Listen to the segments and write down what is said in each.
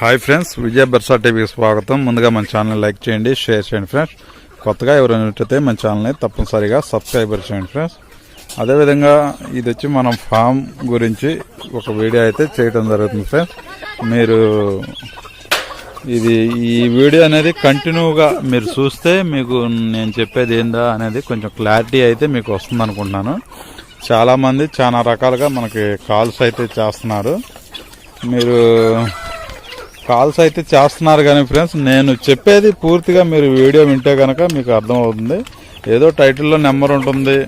Hi friends విజయ బెర్సా టీవీకి స్వాగతం. ముందుగా మన ఛానల్ లైక్ చేయండి షేర్ చేయండి ఫ్రెండ్స్. కొత్తగా ఎవరైనా ఉన్నట్టయితే మన ఛానల్ని తప్పనిసరిగా సబ్స్క్రైబర్ చేయండి ఫ్రెండ్స్. అదేవిధంగా ఇది వచ్చి మనం ఫామ్ గురించి ఒక వీడియో అయితే చేయడం జరుగుతుంది ఫ్రెండ్స్. మీరు ఇది ఈ వీడియో అనేది కంటిన్యూగా మీరు చూస్తే మీకు నేను చెప్పేది ఏందా అనేది కొంచెం క్లారిటీ అయితే మీకు వస్తుంది అనుకుంటున్నాను. చాలామంది చాలా రకాలుగా మనకి కాల్స్ అయితే చేస్తున్నారు. మీరు కాల్స్ అయితే చేస్తున్నారు కానీ ఫ్రెండ్స్ నేను చెప్పేది పూర్తిగా మీరు వీడియో వింటే కనుక మీకు అర్థమవుతుంది. ఏదో టైటిల్లో నెంబర్ ఉంటుంది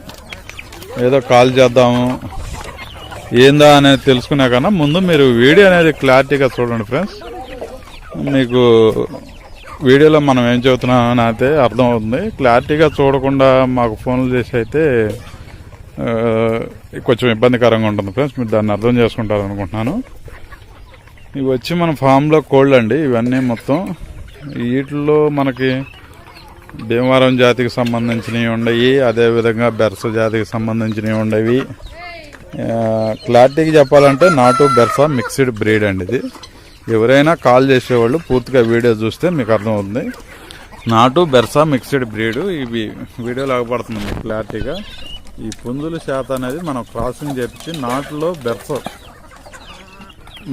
ఏదో కాల్ చేద్దాము ఏందా అనేది తెలుసుకునే కన్నా ముందు మీరు వీడియో అనేది క్లారిటీగా చూడండి ఫ్రెండ్స్. మీకు వీడియోలో మనం ఏం చెబుతున్నామని అయితే అర్థమవుతుంది. క్లారిటీగా చూడకుండా మాకు ఫోన్లు చేసి అయితే కొంచెం ఇబ్బందికరంగా ఉంటుంది ఫ్రెండ్స్. మీరు దాన్ని అర్థం చేసుకుంటారు అనుకుంటున్నాను ఇవి వచ్చి మన ఫామ్లో కోళ్ళు అండి. ఇవన్నీ మొత్తం వీటిల్లో మనకి భీమవరం జాతికి సంబంధించినవి ఉండయి అదేవిధంగా బెర్స జాతికి సంబంధించినవి ఉండవి క్లారిటీకి చెప్పాలంటే నాటు బెర్స మిక్స్డ్ బ్రీడ్ అండి ఇది. ఎవరైనా కాల్ చేసేవాళ్ళు పూర్తిగా వీడియో చూస్తే మీకు అర్థమవుతుంది. నాటు బెర్సా మిక్స్డ్ బ్రీడ్ ఇవి వీడియో అగపడుతుంది మీకు క్లారిటీగా. ఈ పుంజుల శాతం అనేది మనం క్రాసింగ్ చేపించి నాటులో బెర్స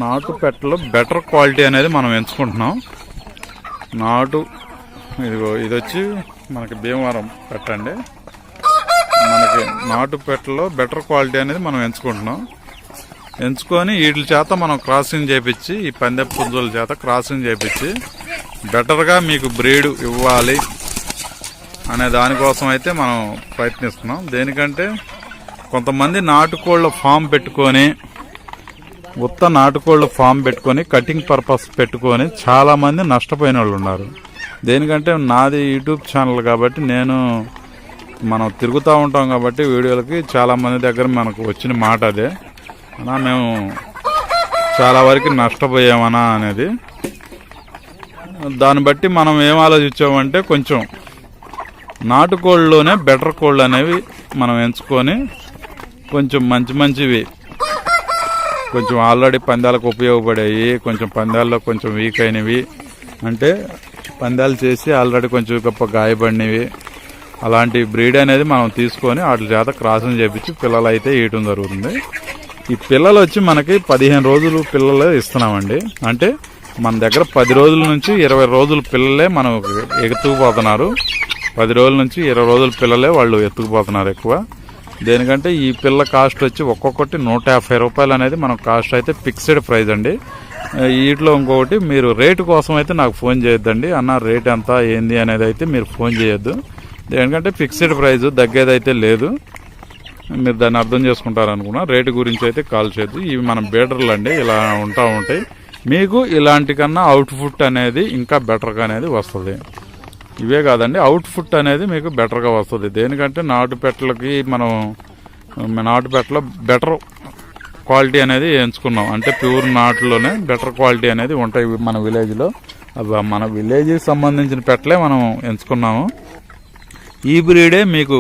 నాటు పెట్టలో బెటర్ క్వాలిటీ అనేది మనం ఎంచుకుంటున్నాం. నాటు ఇదిగో ఇది వచ్చి మనకి భీమవరం పెట్టండి. మనకి నాటు పెట్టలో బెటర్ క్వాలిటీ అనేది మనం ఎంచుకుంటున్నాం. ఎంచుకొని వీటి చేత మనం క్రాసింగ్ చేపించి ఈ పందె పుంజుల చేత క్రాసింగ్ చేపించి బెటర్గా మీకు బ్రీడ్ ఇవ్వాలి అనే దానికోసం అయితే మనం ప్రయత్నిస్తున్నాం. దేనికంటే కొంతమంది నాటుకోళ్ళ ఫామ్ పెట్టుకొని ఉత్త నాటుకోళ్ళ ఫామ్ పెట్టుకొని కటింగ్ పర్పస్ పెట్టుకొని చాలామంది నష్టపోయిన వాళ్ళు ఉన్నారు. దేనికంటే నాది యూట్యూబ్ ఛానల్ కాబట్టి నేను మనం తిరుగుతూ ఉంటాం కాబట్టి వీడియోలకి చాలామంది దగ్గర మనకు వచ్చిన మాట అదే. అన్నా మేము చాలా వరకు నష్టపోయామనా అనేది. దాన్ని బట్టి మనం ఏం ఆలోచించామంటే కొంచెం నాటుకోళ్ళలోనే బెటర్ కోళ్ళు అనేవి మనం ఎంచుకొని కొంచెం మంచి మంచివి కొంచెం ఆల్రెడీ పందాలకు ఉపయోగపడేవి కొంచెం పందాల్లో కొంచెం వీక్ అయినవి. అంటే పందాలు చేసి ఆల్రెడీ కొంచెం గొప్ప గాయపడినవి. అలాంటి బ్రీడ్ అనేది మనం తీసుకొని వాటి చేత క్రాసం చేపించి పిల్లలు అయితే వేయటం జరుగుతుంది. ఈ పిల్లలు వచ్చి మనకి పదిహేను రోజులు పిల్లలు ఇస్తున్నామండి. అంటే మన దగ్గర పది రోజుల నుంచి ఇరవై రోజుల పిల్లలే మనం ఎత్తుకుపోతున్నారు పది రోజుల నుంచి ఇరవై రోజుల పిల్లలే వాళ్ళు ఎత్తుకుపోతున్నారు ఎక్కువ. దేనికంటే ఈ పిల్ల కాస్ట్ వచ్చి ఒక్కొక్కటి నూట యాభై రూపాయలు అనేది మనం కాస్ట్ అయితే ఫిక్స్డ్ ప్రైస్ అండి. వీటిలో ఇంకొకటి మీరు రేటు కోసం అయితే నాకు ఫోన్ చేయొద్దండి. అన్న రేట్ ఎంత ఏంది అనేది అయితే మీరు ఫోన్ చేయొద్దు. దేనికంటే ఫిక్స్డ్ ప్రైస్ తగ్గేదైతే లేదు. మీరు దాన్ని అర్థం చేసుకుంటారు అనుకున్నా రేటు గురించి అయితే కాల్ చేయొద్దు. ఇవి మన బీడర్లు అండి ఇలా ఉంటా ఉంటాయి. మీకు ఇలాంటి కన్నా అవుట్పుట్ అనేది ఇంకా బెటర్గా అనేది వస్తుంది. ఇవే కాదండి. అవుట్పుట్ అనేది మీకు బెటర్గా వస్తుంది. దేనికంటే నాటు పెట్టలకి మనం నాటు పెట్టలో బెటర్ క్వాలిటీ అనేది ఎంచుకున్నాం. అంటే ప్యూర్ నాటులోనే బెటర్ క్వాలిటీ అనేది ఉంటాయి మన విలేజ్లో అవి మన విలేజ్కి సంబంధించిన పెట్టలే మనం ఎంచుకున్నాము. ఈ బ్రీడే మీకు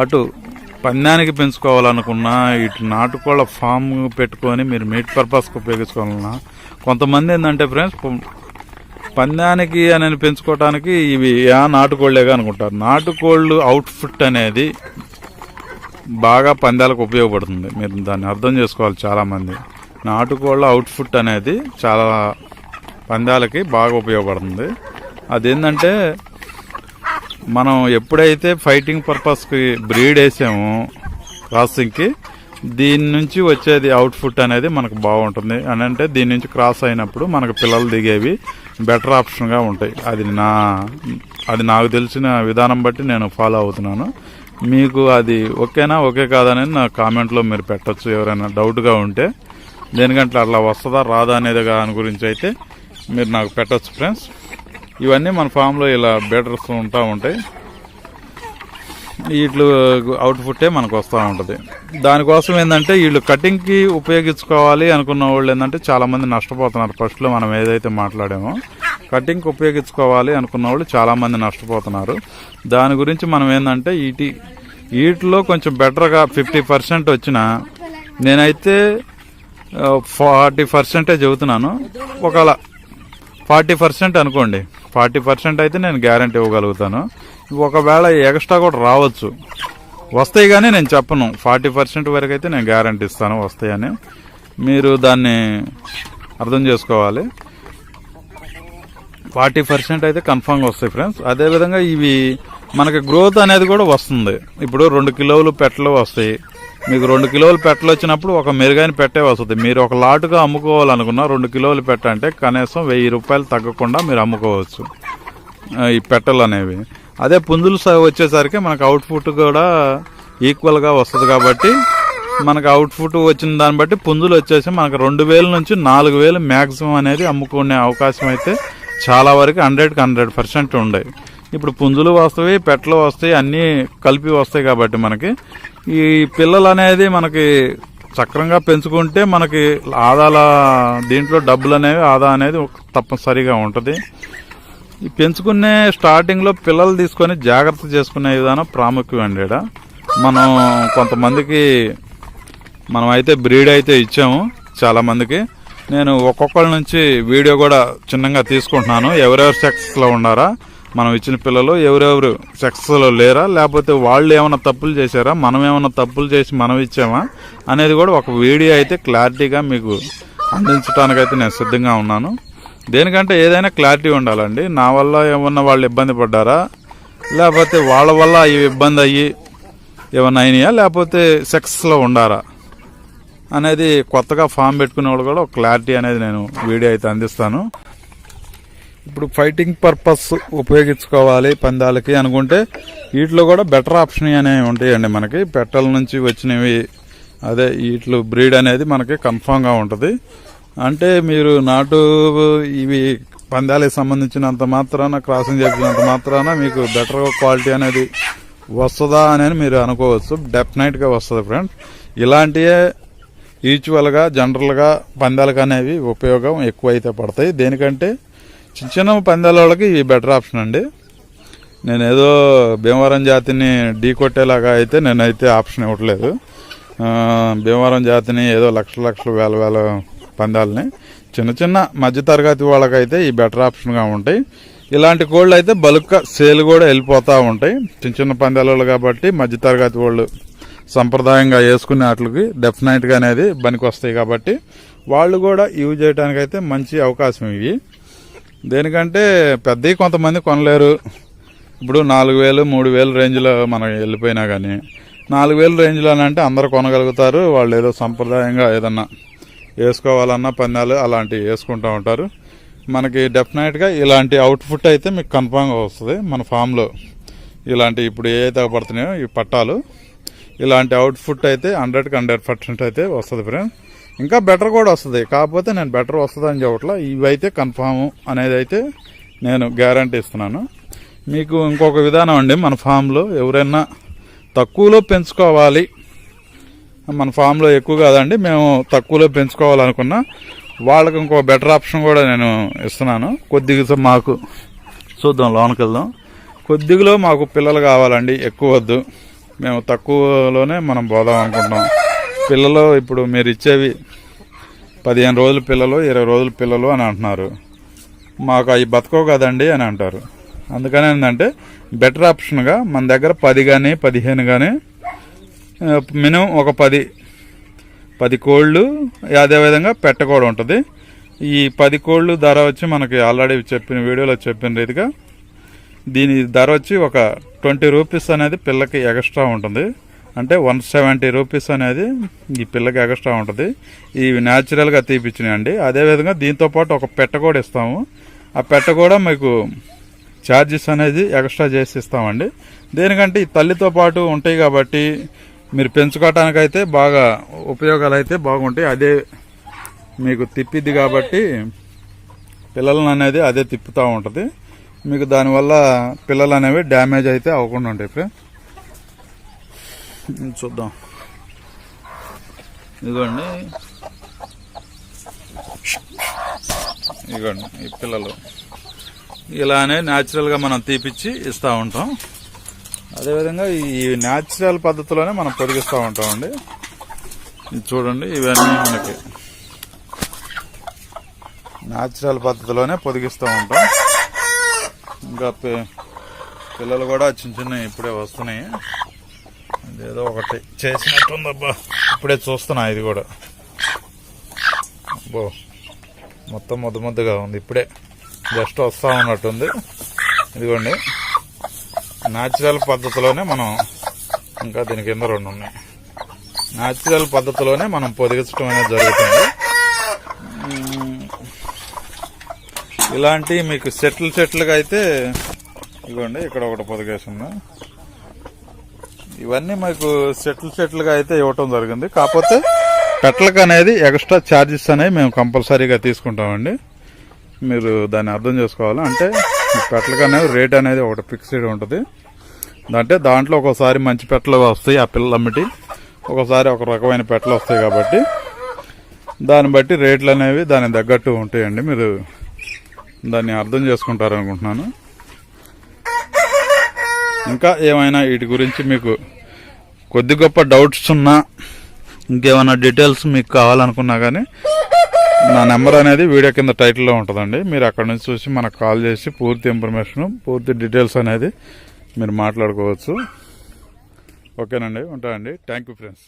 అటు పందానికి పెంచుకోవాలనుకున్నా ఇటు నాటుకోళ్ళ ఫామ్ పెట్టుకొని మీరు మీట్ పర్పస్కి ఉపయోగించుకోవాలన్నా కొంతమంది ఏంటంటే ఫ్రెండ్స్ పందానికి అని పెంచుకోవటానికి ఇవి యా నాటుకోళ్ళేగా అనుకుంటారు. నాటుకోళ్ళు అవుట్ఫిట్ అనేది బాగా పందాలకు ఉపయోగపడుతుంది. మీరు దాన్ని అర్థం చేసుకోవాలి చాలామంది. నాటుకోళ్ళ అవుట్ఫిట్ అనేది చాలా పందాలకి బాగా ఉపయోగపడుతుంది. అదేంటంటే మనం ఎప్పుడైతే ఫైటింగ్ పర్పస్కి బ్రీడ్ వేసామో క్రాసింగ్కి దీని నుంచి వచ్చేది అవుట్ఫుట్ అనేది మనకు బాగుంటుంది. అని అంటే దీని నుంచి క్రాస్ అయినప్పుడు మనకు పిల్లలు దిగేవి బెటర్ ఆప్షన్గా ఉంటాయి. అది నా అది నాకు తెలిసిన విధానం బట్టి నేను ఫాలో అవుతున్నాను. మీకు అది ఓకేనా ఓకే కాదనేది నా కామెంట్లో మీరు పెట్టొచ్చు. ఎవరైనా డౌట్గా ఉంటే దేనికంటే అట్లా వస్తుందా రాదా అనేది దాని గురించి అయితే మీరు నాకు పెట్టొచ్చు ఫ్రెండ్స్ ఇవన్నీ మన ఫామ్లో ఇలా బెటర్స్ ఉంటా ఉంటాయి. వీళ్ళు అవుట్పుట్టే మనకు వస్తూ ఉంటుంది. దానికోసం ఏంటంటే వీళ్ళు కటింగ్కి ఉపయోగించుకోవాలి అనుకున్న వాళ్ళు ఏంటంటే చాలామంది నష్టపోతున్నారు. ఫస్ట్లో మనం ఏదైతే మాట్లాడామో కటింగ్కి ఉపయోగించుకోవాలి అనుకున్న వాళ్ళు చాలామంది నష్టపోతున్నారు. దాని గురించి మనం ఏంటంటే వీటి వీటిలో కొంచెం బెటర్గా ఫిఫ్టీ పర్సెంట్ వచ్చిన నేనైతే ఫార్టీ పర్సెంటే చెబుతున్నాను. ఒకవేళ ఫార్టీ పర్సెంట్ అనుకోండి. ఫార్టీ పర్సెంట్ అయితే నేను గ్యారంటీ ఇవ్వగలుగుతాను. ఒకవేళ ఎక్స్ట్రా కూడా రావచ్చు. వస్తాయి కానీ నేను చెప్పను. ఫార్టీ పర్సెంట్ వరకు అయితే నేను గ్యారంటీ ఇస్తాను వస్తాయని. మీరు దాన్ని అర్థం చేసుకోవాలి. ఫార్టీ పర్సెంట్ అయితే కన్ఫామ్గా వస్తాయి ఫ్రెండ్స్. అదేవిధంగా ఇవి మనకి గ్రోత్ అనేది కూడా వస్తుంది. ఇప్పుడు రెండు కిలోలు పెట్టలు వస్తాయి. మీకు రెండు కిలోలు పెట్టలు వచ్చినప్పుడు ఒక మెరుగైన పెట్టే వస్తుంది. మీరు ఒక లాటుగా అమ్ముకోవాలనుకున్నా రెండు కిలోలు పెట్ట అంటే కనీసం వెయ్యి రూపాయలు తగ్గకుండా మీరు అమ్ముకోవచ్చు. ఈ పెట్టలు అనేవి. అదే పుంజులు స- వచ్చేసరికి మనకు అవుట్పుట్ కూడా ఈక్వల్గా వస్తుంది కాబట్టి మనకు అవుట్పుట్ వచ్చిన దాన్ని బట్టి పుంజులు వచ్చేసి మనకు రెండు వేల నుంచి నాలుగు వేలు మ్యాక్సిమం అనేది అమ్ముకునే అవకాశం అయితే చాలా వరకు హండ్రెడ్కి హండ్రెడ్ పర్సెంట్ ఉండేవి ఇప్పుడు పుంజులు వస్తాయి పెట్టలు వస్తాయి అన్నీ కలిపి వస్తాయి కాబట్టి మనకి. ఈ పిల్లలు అనేది మనకి చక్రంగా పెంచుకుంటే మనకి ఆదాల దీంట్లో డబ్బులు అనేవి ఆదా అనేది తప్పనిసరిగా ఉంటుంది. పెంచుకునే స్టార్టింగ్లో పిల్లలు తీసుకొని జాగ్రత్త చేసుకునే విధానం ప్రాముఖ్యం అండి ఇక్కడ మనం కొంతమందికి మనం అయితే బ్రీడ్ అయితే ఇచ్చాము చాలామందికి నేను ఒక్కొక్కరి నుంచి వీడియో కూడా చిన్నగా తీసుకుంటున్నాను. ఎవరెవరు సెక్స్లో ఉన్నారా? మనం ఇచ్చిన పిల్లలు ఎవరెవరు సెక్స్లో లేరా? లేకపోతే వాళ్ళు ఏమైనా తప్పులు చేశారా? మనం ఏమైనా తప్పులు చేసి మనం ఇచ్చామా? అనేది కూడా ఒక వీడియో అయితే క్లారిటీగా మీకు అందించడానికైతే నేను సిద్ధంగా ఉన్నాను. దేనికంటే ఏదైనా క్లారిటీ ఉండాలండి. నా వల్ల ఏమన్నా వాళ్ళు ఇబ్బంది పడ్డారా? లేకపోతే వాళ్ళ వల్ల అవి ఇబ్బంది అయ్యి ఏమన్నా అయినాయా? లేకపోతే సెక్స్లో ఉండారా? అనేది కొత్తగా ఫామ్ పెట్టుకునే వాళ్ళు కూడా క్లారిటీ అనేది నేను వీడియో అయితే అందిస్తాను. ఇప్పుడు ఫైటింగ్ పర్పస్ ఉపయోగించుకోవాలి పందాలకి అనుకుంటే వీటిలో కూడా బెటర్ ఆప్షన్ అనేవి ఉంటాయండి మనకి. పెట్టల నుంచి వచ్చినవి అదే వీటిలో బ్రీడ్ అనేది మనకి కన్ఫామ్గా ఉంటుంది. అంటే మీరు నాటు ఇవి పందాలకు సంబంధించినంత మాత్రాన క్రాసింగ్ చేసినంత మాత్రాన మీకు బెటర్ క్వాలిటీ అనేది వస్తుందా అని మీరు అనుకోవచ్చు. డెఫినెట్గా వస్తుంది ఫ్రెండ్ ఇలాంటివే ఈచువల్గా జనరల్గా పందాలకు అనేవి ఉపయోగం ఎక్కువైతే పడతాయి. దేనికంటే చిన్న చిన్న పందాల వాళ్ళకి ఇవి బెటర్ ఆప్షన్ అండి. నేను ఏదో భీమవరం జాతిని ఢీ కొట్టేలాగా అయితే నేనైతే ఆప్షన్ ఇవ్వట్లేదు. భీమవరం జాతిని ఏదో లక్షల లక్షలు వేల వేల పందాలని చిన్న చిన్న మధ్యతరగతి వాళ్ళకైతే ఈ బెటర్ ఆప్షన్గా ఉంటాయి. ఇలాంటి కోళ్ళు అయితే బల్క్గా సేల్ కూడా వెళ్ళిపోతూ ఉంటాయి. చిన్న చిన్న పందాలు కాబట్టి మధ్యతరగతి వాళ్ళు సంప్రదాయంగా వేసుకునే వాటికి డెఫినెట్గా అనేది పనికి వస్తాయి కాబట్టి వాళ్ళు కూడా యూజ్ చేయడానికి అయితే మంచి అవకాశం ఇవి. దేనికంటే పెద్దవి కొంతమంది కొనలేరు. ఇప్పుడు నాలుగు వేలు మూడు వేలు రేంజ్లో మనం వెళ్ళిపోయినా కానీ నాలుగు వేలు రేంజ్లో అంటే అందరు కొనగలుగుతారు. వాళ్ళు ఏదో సంప్రదాయంగా ఏదన్నా వేసుకోవాలన్నా పందాలు అలాంటివి వేసుకుంటూ ఉంటారు. మనకి డెఫినెట్గా ఇలాంటి అవుట్పుట్ అయితే మీకు కన్ఫామ్గా వస్తుంది. మన ఫామ్లో ఇలాంటి ఇప్పుడు ఏదైతే పడుతున్నాయో ఈ పట్టాలు ఇలాంటి అవుట్పుట్ అయితే హండ్రెడ్కి హండ్రెడ్ పర్సెంట్ అయితే వస్తుంది ఫ్రెండ్ ఇంకా బెటర్ కూడా వస్తుంది. కాకపోతే నేను బెటర్ వస్తుంది అని చెప్పట్లా ఇవైతే కన్ఫామ్ అనేది అయితే నేను గ్యారంటీ ఇస్తున్నాను. మీకు ఇంకొక విధానం అండి మన ఫామ్లో ఎవరైనా తక్కువలో పెంచుకోవాలి మన ఫామ్లో ఎక్కువ కాదండి మేము తక్కువలో పెంచుకోవాలనుకున్నా వాళ్ళకి ఇంకో బెటర్ ఆప్షన్ కూడా నేను ఇస్తున్నాను. కొద్దిగా మాకు చూద్దాం లోనికి వెళ్దాం. కొద్దిగలో మాకు పిల్లలు కావాలండి ఎక్కువ వద్దు. మేము తక్కువలోనే మనం పోదాం అనుకుంటున్నాం. పిల్లలు ఇప్పుడు మీరు ఇచ్చేవి పదిహేను రోజుల పిల్లలు ఇరవై రోజుల పిల్లలు అని అంటున్నారు. మాకు అవి బతకవు కదండి అని అంటారు. అందుకని ఏంటంటే బెటర్ ఆప్షన్గా మన దగ్గర పది కానీ పదిహేను కానీ మినిమం ఒక పది పది కోళ్ళు అదేవిధంగా పెట్ట కూడా ఉంటుంది. ఈ పది కోళ్ళు ధర వచ్చి మనకి ఆల్రెడీ చెప్పిన వీడియోలో చెప్పిన రీతిగా దీని ధర వచ్చి ఒక ట్వంటీ రూపీస్ అనేది పిల్లకి ఎక్స్ట్రా ఉంటుంది. అంటే వన్ సెవెంటీ రూపీస్ అనేది ఈ పిల్లకి ఎక్స్ట్రా ఉంటుంది. ఇవి న్యాచురల్గా తీపిచ్చినాయండి. అదేవిధంగా దీంతో పాటు ఒక పెట్ట కూడా ఇస్తాము. ఆ పెట్ట కూడా మీకు ఛార్జెస్ అనేది ఎక్స్ట్రా చేసి ఇస్తామండి. దేనికంటే ఈ తల్లితో పాటు ఉంటాయి కాబట్టి మీరు పెంచుకోవటానికైతే బాగా ఉపయోగాలు అయితే బాగుంటాయి. అదే మీకు తిప్పిద్ది కాబట్టి పిల్లలను అనేది అదే తిప్పుతూ ఉంటుంది. మీకు దానివల్ల పిల్లలు అనేవి డ్యామేజ్ అయితే అవ్వకుండా ఉంటాయి ఫ్రెండ్. చూద్దాం. ఇదిగోండి. ఇదిగోండి ఈ పిల్లలు. ఇలానే న్యాచురల్గా మనం తీపిచ్చి ఇస్తూ ఉంటాం. అదేవిధంగా ఈ న్యాచురల్ పద్ధతిలోనే మనం పొదిగిస్తూ ఉంటామండి. ఇది చూడండి ఇవన్నీ మనకి న్యాచురల్ పద్ధతిలోనే పొదిగిస్తూ ఉంటాం. ఇంకా పిల్లలు కూడా చిన్న చిన్న ఇప్పుడే వస్తున్నాయి. ఏదో ఒకటి చేసినట్టుందబ్బా. ఇప్పుడే చూస్తున్నా ఇది కూడా. అబ్బో మొత్తం ముద్ద ముద్దగా ఉంది. ఇప్పుడే జస్ట్ వస్తూ ఉన్నట్టుంది. ఇదిగోండి. న్యాచురల్ పద్ధతిలోనే మనం ఇంకా దీని కింద రెండు ఉన్నాయి. న్యాచురల్ పద్ధతిలోనే మనం పొదిగించడం అనేది జరుగుతుంది. ఇలాంటి మీకు సెట్లు సెట్లుగా అయితే ఇదిగోండి ఇక్కడ ఒకటి పొదిగేసింది. ఇవన్నీ మీకు సెటిల్ సెట్లుగా అయితే ఇవ్వటం జరిగింది. కాకపోతే పెట్టలకు అనేది ఎక్స్ట్రా ఛార్జెస్ అనేవి మేము కంపల్సరీగా తీసుకుంటామండి. మీరు దాన్ని అర్థం చేసుకోవాలి. అంటే పెట్టలకు అనేది రేట్ అనేది ఒకటి ఫిక్స్డ్ ఉంటుంది. అంటే దాంట్లో ఒక్కోసారి మంచి పెట్టలు వస్తాయి ఆ పిల్లలు అమ్మిటి ఒకసారి ఒక రకమైన పెట్టలు వస్తాయి కాబట్టి. దాన్ని బట్టి రేట్లు అనేవి దానికి తగ్గట్టు ఉంటాయండి. మీరు దాన్ని అర్థం చేసుకుంటారు అనుకుంటున్నాను ఇంకా ఏమైనా వీటి గురించి మీకు కొద్ది గొప్ప డౌట్స్ ఉన్నా ఇంకేమైనా డీటెయిల్స్ మీకు కావాలనుకున్నా కానీ నా నెంబర్ అనేది వీడియో కింద టైటిల్లో ఉంటుందండి. మీరు అక్కడ నుంచి చూసి మనకు కాల్ చేసి పూర్తి ఇన్ఫర్మేషన్ పూర్తి డీటెయిల్స్ అనేది మీరు మాట్లాడుకోవచ్చు. ఓకేనండి ఉంటానండి థ్యాంక్ యూ ఫ్రెండ్స్